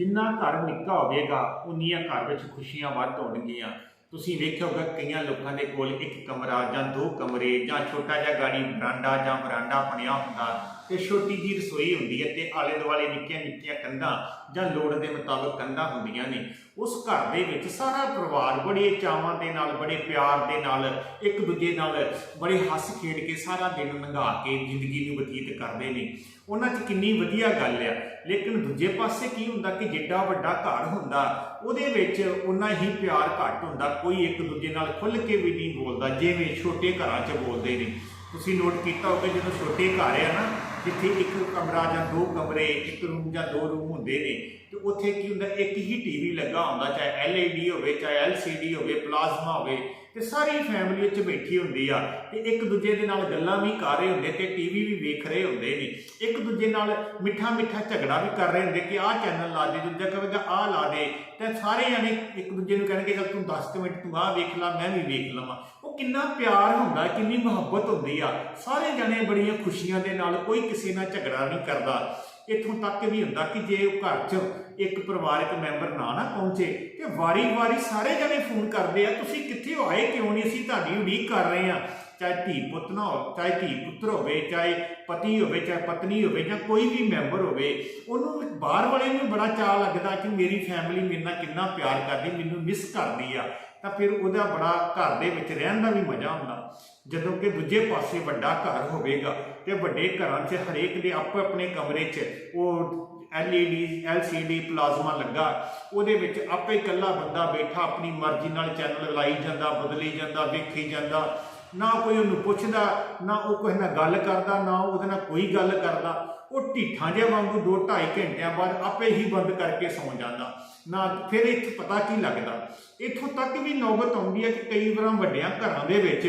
ਜਿੰਨਾ ਘਰ ਨਿੱਕਾ ਹੋਵੇਗਾ, ਉਨੀਆਂ ਘਰ ਵਿੱਚ ਖੁਸ਼ੀਆਂ ਵੱਧ ਹੋਣਗੀਆਂ। ਤੁਸੀਂ ਵੇਖਿਆ ਹੋਗਾ ਕਈਆਂ ਲੋਕਾਂ ਦੇ ਕੋਲ ਇੱਕ ਕਮਰਾ ਜਾਂ ਦੋ ਕਮਰੇ ਜਾਂ ਛੋਟਾ ਜਿਹਾ ਗਾੜੀ ਬਰਾਂਡਾ ਜਾਂ ਬਰਾਂਡਾ ਬਣਿਆ ਹੁੰਦਾ ਤੇ ਛੋਟੀ ਜੀ ਰਸੋਈ ਹੁੰਦੀ ਹੈ ਤੇ ਆਲੇ ਦੁਆਲੇ ਨਿੱਕੀਆਂ ਨਿੱਕੀਆਂ ਕੰਧਾਂ ਜਾਂ ਲੋੜ ਦੇ ਮੁਤਾਬਕ ਕੰਧਾਂ ਹੁੰਦੀਆਂ ਨੇ। ਉਸ ਘਰ ਦੇ ਵਿੱਚ ਸਾਰਾ ਪਰਿਵਾਰ ਬੜੇ ਚਾਵਾਂ ਦੇ ਨਾਲ, ਬੜੇ ਪਿਆਰ ਦੇ ਨਾਲ, ਇੱਕ ਦੂਜੇ ਨਾਲ ਬੜੇ ਹੱਸ ਖੇਡ ਕੇ ਸਾਰਾ ਦਿਨ ਲੰਘਾ ਕੇ ਜ਼ਿੰਦਗੀ ਨੂੰ ਬਤੀਤ ਕਰਦੇ ਨੇ। ਉਹਨਾਂ 'ਚ ਕਿੰਨੀ ਵਧੀਆ ਗੱਲ ਆ। ਲੇਕਿਨ ਦੂਜੇ ਪਾਸੇ ਕੀ ਹੁੰਦਾ ਕਿ ਜਿੱਡਾ ਵੱਡਾ ਘਰ ਹੁੰਦਾ, ਉਹਦੇ ਵਿੱਚ ਉਨਾ ਹੀ ਪਿਆਰ ਘੱਟ ਹੁੰਦਾ। ਕੋਈ ਇੱਕ ਦੂਜੇ ਨਾਲ ਖੁੱਲ੍ਹ ਕੇ ਵੀ ਨਹੀਂ ਬੋਲਦਾ, ਜਿਵੇਂ ਛੋਟੇ ਘਰਾਂ 'ਚ ਬੋਲਦੇ ਨੇ। ਤੁਸੀਂ ਨੋਟ ਕੀਤਾ ਹੋਵੇ ਜਦੋਂ ਛੋਟੇ ਘਰ ਆ ਨਾ ਜਿੱਥੇ ਇੱਕ ਕਮਰਾ ਜਾਂ ਦੋ ਕਮਰੇ, ਇੱਕ ਰੂਮ ਜਾਂ ਦੋ ਰੂਮ ਹੁੰਦੇ ਨੇ, ਤੇ ਉੱਥੇ ਕੀ ਹੁੰਦਾ, ਇੱਕ ਹੀ ਟੀਵੀ ਲੱਗਾ ਹੁੰਦਾ, ਚਾਹੇ LED ਹੋਵੇ, ਚਾਹੇ LCD ਹੋਵੇ ਪਲਾਜ਼ਮਾ ਹੋਵੇ, ਤੇ ਸਾਰੀ ਫੈਮਿਲੀ ਵਿੱਚ ਬੈਠੀ ਹੁੰਦੀ ਆ। ਤੇ ਇੱਕ ਦੂਜੇ ਦੇ ਨਾਲ ਗੱਲਾਂ ਵੀ ਕਰ ਰਹੇ ਹੁੰਦੇ, ਤੇ ਟੀਵੀ ਵੀ ਵੇਖ ਰਹੇ ਹੁੰਦੇ ਨੇ। ਇੱਕ ਦੂਜੇ ਨਾਲ ਮਿੱਠਾ ਮਿੱਠਾ ਝਗੜਾ ਵੀ ਕਰ ਰਹੇ ਹੁੰਦੇ ਕਿ ਆਹ ਚੈਨਲ ਲਾ ਦੇ, ਦੂਜਾ ਕਹੇਗਾ ਆਹ ਲਾ ਦੇ। ਤੇ ਸਾਰੇ ਜਣੇ ਇੱਕ ਦੂਜੇ ਨੂੰ ਕਹਿਣਗੇ, ਚੱਲ ਤੂੰ 10 ਕੁ ਮਿੰਟ ਤੂੰ ਆਹ ਵੇਖ ਲੈ, ਮੈਂ ਵੀ ਵੇਖ ਲਵਾਂ। ਉਹ ਕਿੰਨਾ ਪਿਆਰ ਹੁੰਦਾ, ਕਿੰਨੀ ਮੁਹੱਬਤ ਹੁੰਦੀ ਆ। ਸਾਰੇ ਜਣੇ ਬੜੀਆਂ ਖੁਸ਼ੀਆਂ ਦੇ ਨਾਲ, ਕੋਈ ਕਿਸੇ ਨਾਲ ਝਗੜਾ ਨਹੀਂ ਕਰਦਾ। ਇੱਥੋਂ ਤੱਕ ਵੀ ਹੁੰਦਾ ਕਿ ਜੇ ਉਹ ਘਰ 'ਚ ਇੱਕ ਪਰਿਵਾਰਕ ਮੈਂਬਰ ਨਾ ਨਾ ਪਹੁੰਚੇ, ਤੇ ਵਾਰੀ-ਵਾਰੀ ਸਾਰੇ ਜਣੇ ਫੋਨ ਕਰਦੇ ਆ, ਤੁਸੀਂ ਕਿੱਥੇ ਹੋ? ਆਏ ਕਿਉਂ ਨਹੀਂ? ਅਸੀਂ ਤੁਹਾਡੀ ਉਡੀਕ ਕਰ ਰਹੇ ਆ ਚਾਹੇ ਧੀ ਪੁੱਤ ਨਾ ਹੋ ਚਾਹੇ ਧੀ ਪੁੱਤਰ ਹੋਵੇ, ਚਾਹੇ ਪਤੀ ਹੋਵੇ, ਚਾਹੇ ਪਤਨੀ ਹੋਵੇ, ਜਾਂ ਕੋਈ ਵੀ ਮੈਂਬਰ ਹੋਵੇ, ਉਹਨੂੰ ਬਾਹਰ ਵਾਲੇ ਨੂੰ ਬੜਾ ਚਾਅ ਲੱਗਦਾ ਕਿ ਮੇਰੀ ਫੈਮਿਲੀ ਮੇਰੇ ਨਾਲ ਕਿੰਨਾ ਪਿਆਰ ਕਰਦੀ, ਮੈਨੂੰ ਮਿਸ ਕਰਦੀ ਆ। ਤਾਂ ਫਿਰ ਉਹਦਾ ਬੜਾ ਘਰ ਦੇ ਵਿੱਚ ਰਹਿਣ ਦਾ ਵੀ ਮਜ਼ਾ ਹੁੰਦਾ। ਜਦੋਂ ਕਿ ਦੂਜੇ ਪਾਸੇ ਵੱਡਾ ਘਰ ਹੋਵੇਗਾ ਤੇ ਵੱਡੇ ਘਰਾਂ 'ਚ ਹਰੇਕ ਦੇ ਆਪੋ ਆਪਣੇ ਕਮਰੇ 'ਚ ਉਹ LED LCD ਪਲਾਜ਼ਮਾ ਲੱਗਾ, ਉਹਦੇ ਵਿੱਚ ਆਪੇ ਇਕੱਲਾ ਬੰਦਾ ਬੈਠਾ, ਆਪਣੀ ਮਰਜ਼ੀ ਨਾਲ ਚੈਨਲ ਲਾਈ ਜਾਂਦਾ, ਬਦਲੀ ਜਾਂਦਾ, ਵੇਖੀ ਜਾਂਦਾ। ਨਾ ਕੋਈ ਉਹਨੂੰ ਪੁੱਛਦਾ, ਨਾ ਉਹ ਕਿਸੇ ਨਾਲ ਗੱਲ ਕਰਦਾ, ਨਾ ਉਹਦੇ ਨਾਲ ਕੋਈ ਗੱਲ ਕਰਦਾ। ਉਹ ਢੀਠਾਂ ਜਿਹਾ ਵਾਂਗੂ 2.5 ਘੰਟਿਆਂ ਬਾਅਦ ਆਪੇ ਹੀ ਬੰਦ ਕਰਕੇ ਸੌਂ ਜਾਂਦਾ। ਨਾ ਫਿਰ ਇੱਥੇ ਪਤਾ ਕੀ ਲੱਗਦਾ? ਇੱਥੋਂ ਤੱਕ ਵੀ ਨੌਬਤ ਆਉਂਦੀ ਹੈ ਕਿ ਕਈ ਵਾਰਾਂ ਵੱਡਿਆਂ ਘਰਾਂ ਦੇ ਵਿੱਚ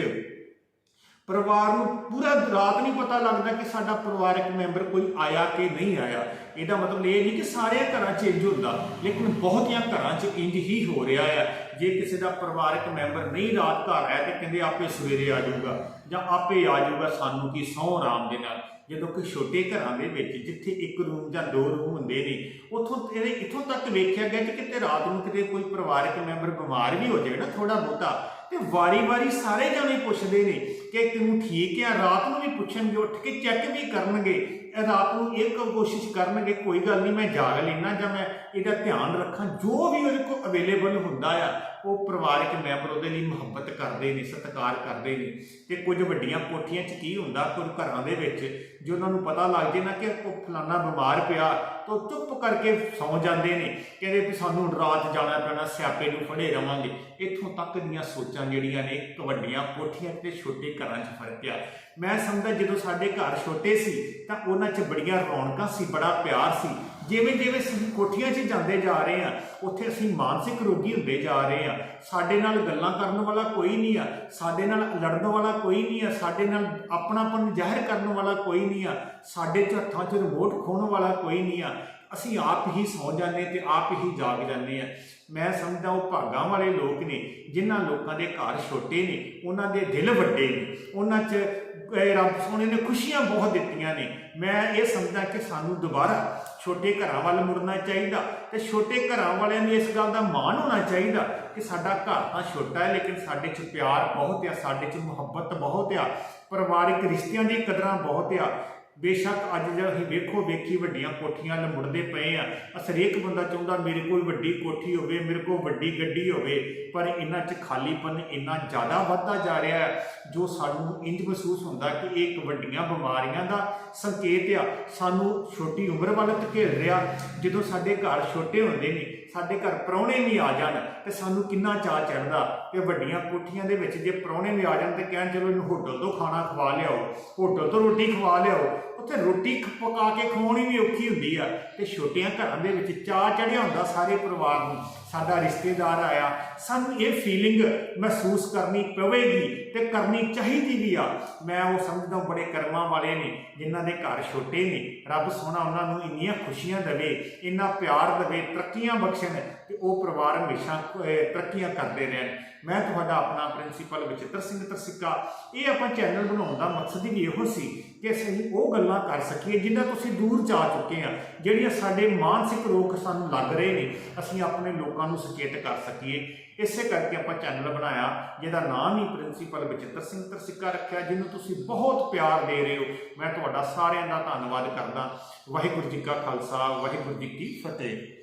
ਪਰਿਵਾਰ ਨੂੰ ਪੂਰਾ ਰਾਤ ਨਹੀਂ ਪਤਾ ਲੱਗਦਾ ਕਿ ਸਾਡਾ ਪਰਿਵਾਰਕ ਮੈਂਬਰ ਕੋਈ ਆਇਆ ਕਿ ਨਹੀਂ ਆਇਆ। ਇਹਦਾ ਮਤਲਬ ਇਹ ਨਹੀਂ ਕਿ ਸਾਰੇ ਘਰਾਂ 'ਚ ਇੰਜ ਹੁੰਦਾ, ਲੇਕਿਨ ਬਹੁਤੀਆਂ ਘਰਾਂ 'ਚ ਇੰਜ ਹੀ ਹੋ ਰਿਹਾ ਹੈ ਜੇ ਕਿਸੇ ਦਾ ਪਰਿਵਾਰਕ ਮੈਂਬਰ ਨਹੀਂ ਰਾਤ ਘਰ ਆਇਆ ਤੇ ਕਹਿੰਦੇ ਆਪੇ ਸਵੇਰੇ ਆ ਜਾਊਗਾ ਜਾਂ ਆਪੇ ਆ ਜਾਊਗਾ ਸਾਨੂੰ ਕੀ ਸੌਂ ਆਰਾਮ ਦੇ ਨਾਲ। ਜਦੋਂ ਕਿ ਛੋਟੇ ਘਰਾਂ ਦੇ ਵਿੱਚ ਜਿੱਥੇ ਇੱਕ ਰੂਮ ਜਾਂ ਦੋ ਰੂਮ ਹੁੰਦੇ ਨੇ, ਉਥੋਂ ਇਹਦੇ ਇਥੋਂ ਤੱਕ ਵੇਖਿਆ ਗਿਆ ਕਿ ਕਿਤੇ ਰਾਤ ਨੂੰ ਕਿਤੇ ਕੋਈ ਪਰਿਵਾਰਕ ਮੈਂਬਰ ਬਿਮਾਰ ਵੀ ਹੋ ਜਾਵੇ ਨਾ ਥੋੜਾ ਬਹੁਤਾ, ਤੇ ਵਾਰੀ-ਵਾਰੀ ਸਾਰੇ ਜਾਣੇ ਪੁੱਛਦੇ ਨੇ ਕਿ ਤੂੰ ਠੀਕ ਆ, ਰਾਤ ਨੂੰ ਵੀ ਪੁੱਛਣਗੇ, ਉੱਠ ਕੇ ਚੈੱਕ ਵੀ ਕਰਨਗੇ। ਰਾਤ ਨੂੰ ਇੱਕ ਕੋਸ਼ਿਸ਼ ਕਰਨਗੇ, ਕੋਈ ਗੱਲ ਨਹੀਂ, ਮੈਂ ਜਾਗ ਲੈਣਾ ਜਾਂ ਮੈਂ ਇਹਦਾ ਧਿਆਨ ਰੱਖਾਂ। ਜੋ ਵੀ ਉਹਦੇ ਕੋਲ ਅਵੇਲੇਬਲ ਹੁੰਦਾ ਆ, ਉਹ ਪਰਿਵਾਰਕ ਮੈਂਬਰ ਉਹਦੇ ਲਈ ਮੁਹੱਬਤ ਕਰਦੇ ਨੇ, ਸਤਿਕਾਰ ਕਰਦੇ ਨੇ। ਤੇ ਕੁਝ ਵੱਡੀਆਂ ਕੋਠੀਆਂ 'ਚ ਕੀ ਹੁੰਦਾ, ਕੁਝ ਘਰਾਂ ਦੇ ਵਿੱਚ, ਜੇ ਉਹਨਾਂ ਨੂੰ ਪਤਾ ਲੱਗ ਜੇ ਨਾ ਕਿ ਉਹ ਫਲਾਨਾ ਬਿਮਾਰ ਪਿਆ, ਤਾਂ ਉਹ ਚੁੱਪ ਕਰਕੇ ਸੌਂ ਜਾਂਦੇ ਨੇ। ਕਹਿੰਦੇ ਵੀ ਸਾਨੂੰ ਰਾਤ ਜਾਣਾ ਪੈਣਾ, ਸਿਆਪੇ ਨੂੰ ਫੜੇ ਰਵਾਂਗੇ। ਇੱਥੋਂ ਤੱਕ ਦੀਆਂ ਸੋਚਾਂ ਜਿਹੜੀਆਂ ਨੇ ਇੱਕ ਵੱਡੀਆਂ ਕੋਠੀਆਂ ਤੇ ਛੋਟੇ ਘਰਾਂ 'ਚ ਫ਼ਰਕ ਪਿਆ। ਮੈਂ ਸਮਝਦਾ ਜਦੋਂ ਸਾਡੇ ਘਰ ਛੋਟੇ ਸੀ, ਤਾਂ ਉਹਨਾਂ 'ਚ ਬੜੀਆਂ ਰੌਣਕਾਂ ਸੀ, ਬੜਾ ਪਿਆਰ ਸੀ। ਜਿਵੇਂ ਜਿਵੇਂ ਅਸੀਂ ਕੋਠੀਆਂ 'ਚ ਜਾਂਦੇ ਜਾ ਰਹੇ ਆ ਉੱਥੇ ਅਸੀਂ ਮਾਨਸਿਕ ਰੋਗੀ ਹੁੰਦੇ ਜਾ ਰਹੇ ਆ ਸਾਡੇ ਨਾਲ ਗੱਲਾਂ ਕਰਨ ਵਾਲਾ ਕੋਈ ਨਹੀਂ ਆ, ਸਾਡੇ ਨਾਲ ਲੜਨ ਵਾਲਾ ਕੋਈ ਨਹੀਂ ਆ, ਸਾਡੇ ਨਾਲ ਆਪਣਾਪਨ ਜ਼ਾਹਿਰ ਕਰਨ ਵਾਲਾ ਕੋਈ ਨਹੀਂ ਆ, ਸਾਡੇ 'ਚ ਹੱਥਾਂ 'ਚ ਰਿਮੋਟ ਖੋਣ ਵਾਲਾ ਕੋਈ ਨਹੀਂ ਆ। ਅਸੀਂ ਆਪ ਹੀ ਸੌ ਜਾਂਦੇ ਤੇ ਆਪ ਹੀ ਜਾਗ ਜਾਂਦੇ ਆ ਮੈਂ ਸਮਝਦਾ ਉਹ ਭਾਗਾਂ ਵਾਲੇ ਲੋਕ ਨੇ, ਜਿਨ੍ਹਾਂ ਲੋਕਾਂ ਦੇ ਘਰ ਛੋਟੇ ਨੇ, ਉਹਨਾਂ ਦੇ ਦਿਲ ਵੱਡੇ ਨੇ, ਉਹਨਾਂ 'ਚ ਰੱਬ ਸੋਹਣੇ ਨੇ, ਖੁਸ਼ੀਆਂ ਬਹੁਤ ਦਿੱਤੀਆਂ ਨੇ। ਮੈਂ ਇਹ ਸਮਝਦਾ ਕਿ ਸਾਨੂੰ ਦੁਬਾਰਾ ਛੋਟੇ ਘਰਾਂ ਵੱਲ ਮੁੜਨਾ ਚਾਹੀਦਾ ਤੇ ਛੋਟੇ ਘਰਾਂ ਵਾਲਿਆਂ ਨੂੰ ਇਸ ਗੱਲ ਦਾ ਮਾਣ ਹੋਣਾ ਚਾਹੀਦਾ ਕਿ ਸਾਡਾ ਘਰ ਤਾਂ ਛੋਟਾ ਹੈ, ਲੇਕਿਨ ਸਾਡੇ 'ਚ ਪਿਆਰ ਬਹੁਤ ਆ, ਸਾਡੇ 'ਚ ਮੁਹੱਬਤ ਬਹੁਤ ਆ, ਪਰਿਵਾਰਿਕ ਰਿਸ਼ਤਿਆਂ ਦੀ ਕਦਰਾਂ ਬਹੁਤ ਆ। ਬੇਸ਼ੱਕ ਅੱਜ ਜੇ ਅਸੀਂ ਵੇਖੋ ਵੇਖੀ ਵੱਡੀਆਂ ਕੋਠੀਆਂ ਨਾਲ ਪਏ ਆ ਹਰੇਕ ਬੰਦਾ ਚਾਹੁੰਦਾ ਮੇਰੇ ਕੋਲ ਵੱਡੀ ਕੋਠੀ ਹੋਵੇ, ਮੇਰੇ ਕੋਲ ਵੱਡੀ ਗੱਡੀ ਹੋਵੇ, ਪਰ ਇਹਨਾਂ 'ਚ ਖਾਲੀਪਨ ਇੰਨਾ ਜ਼ਿਆਦਾ ਵੱਧਦਾ ਜਾ ਰਿਹਾ ਹੈ, ਜੋ ਸਾਨੂੰ ਇੰਜ ਮਹਿਸੂਸ ਹੁੰਦਾ ਕਿ ਇਹ ਇੱਕ ਵੱਡੀਆਂ ਬਿਮਾਰੀਆਂ ਦਾ ਸੰਕੇਤ ਆ। ਸਾਨੂੰ ਛੋਟੀ ਉਮਰ ਵੱਲ ਧਕੇਲ ਰਿਹਾ, ਜਦੋਂ ਸਾਡੇ ਘਰ ਛੋਟੇ ਹੁੰਦੇ ਨੇ, ਸਾਡੇ ਘਰ ਪ੍ਰਾਹੁਣੇ ਵੀ ਆ ਜਾਣ ਤੇ ਸਾਨੂੰ ਕਿੰਨਾ ਚਾਅ ਚੜਦਾ ਕਿ ਵੱਡੀਆਂ ਕੋਠੀਆਂ ਦੇ ਵਿੱਚ ਜੇ ਪ੍ਰਾਹੁਣੇ ਵੀ ਆ ਜਾਣ ਤੇ ਕਹਿਣ, ਚਲੋ ਇਹਨੂੰ ਹੋਟਲ ਤੋਂ ਖਾਣਾ ਖਵਾ ਲਿਆਓ, ਹੋਟਲ ਤੋਂ ਰੋਟੀ ਖਵਾ ਲਿਆਓ ਉੱਥੇ ਰੋਟੀ ਪਕਾ ਕੇ ਖਵਾਉਣੀ ਵੀ ਔਖੀ ਹੁੰਦੀ ਆ। ਤੇ ਛੋਟੀਆਂ ਘਰਾਂ ਦੇ ਵਿੱਚ ਚਾਅ ਚੜਿਆ ਹੁੰਦਾ ਸਾਰੇ ਪਰਿਵਾਰ ਨੂੰ। ਸਾਡਾ ਰਿਸ਼ਤੇਦਾਰ ਆਇਆ, ਸਾਨੂੰ ਇਹ ਫੀਲਿੰਗ ਮਹਿਸੂਸ ਕਰਨੀ ਪਵੇਗੀ ਤੇ ਕਰਨੀ ਚਾਹੀਦੀ ਵੀ ਆ। ਮੈਂ ਉਹ ਸਮਝਦਾ ਬੜੇ ਕਰਮਾਂ ਵਾਲੇ ਨੇ, ਜਿਨ੍ਹਾਂ ਦੇ ਘਰ ਛੋਟੇ ਨੇ। ਰੱਬ ਸੋਹਣਾ ਉਹਨਾਂ ਨੂੰ ਇੰਨੀਆਂ ਖੁਸ਼ੀਆਂ ਦੇਵੇ, ਇੰਨਾ ਪਿਆਰ ਦੇਵੇ, ਤਰੱਕੀਆਂ ਬਖਸ਼ਣ ਤੇ ਉਹ ਪਰਿਵਾਰ ਹਮੇਸ਼ਾ ਤਰੱਕੀਆਂ ਕਰਦੇ ਰਹਿਣ। ਮੈਂ ਤੁਹਾਡਾ ਆਪਣਾ ਪ੍ਰਿੰਸੀਪਲ ਵਿਚਿੱਤਰ ਸਿੰਘ ਤਰਸਿੱਕਾ। ਇਹ ਆਪਾਂ ਚੈਨਲ ਬਣਾਉਣ ਦਾ ਮਕਸਦ ਹੀ ਇਹੋ ਸੀ ਕਿ ਅਸੀਂ ਉਹ ਗੱਲਾਂ ਕਰ ਸਕੀਏ ਜਿਨ੍ਹਾਂ ਤੋਂ ਅਸੀਂ ਦੂਰ ਜਾ ਚੁੱਕੇ ਹਾਂ ਜਿਹੜੀਆਂ ਸਾਡੇ ਮਾਨਸਿਕ ਰੋਗ ਸਾਨੂੰ ਲੱਗ ਰਹੇ ਨੇ, ਅਸੀਂ ਆਪਣੇ ਲੋਕਾਂ ਨੂੰ ਸੁਚੇਤ ਕਰ ਸਕੀਏ। ਇਸੇ ਕਰਕੇ ਆਪਾਂ ਚੈਨਲ ਬਣਾਇਆ, ਜਿਹਦਾ ਨਾਮ ਹੀ ਪ੍ਰਿੰਸੀਪਲ ਵਿਚਿੱਤਰ ਸਿੰਘ ਤਰਸਿੱਕਾ ਰੱਖਿਆ, ਜਿਹਨੂੰ ਤੁਸੀਂ ਬਹੁਤ ਪਿਆਰ ਦੇ ਰਹੇ ਹੋ। ਮੈਂ ਤੁਹਾਡਾ ਸਾਰਿਆਂ ਦਾ ਧੰਨਵਾਦ ਕਰਦਾ। ਵਾਹਿਗੁਰੂ ਜੀ ਕਾ ਖਾਲਸਾ, ਵਾਹਿਗੁਰੂ ਜੀ ਕੀ ਫਤਿਹ।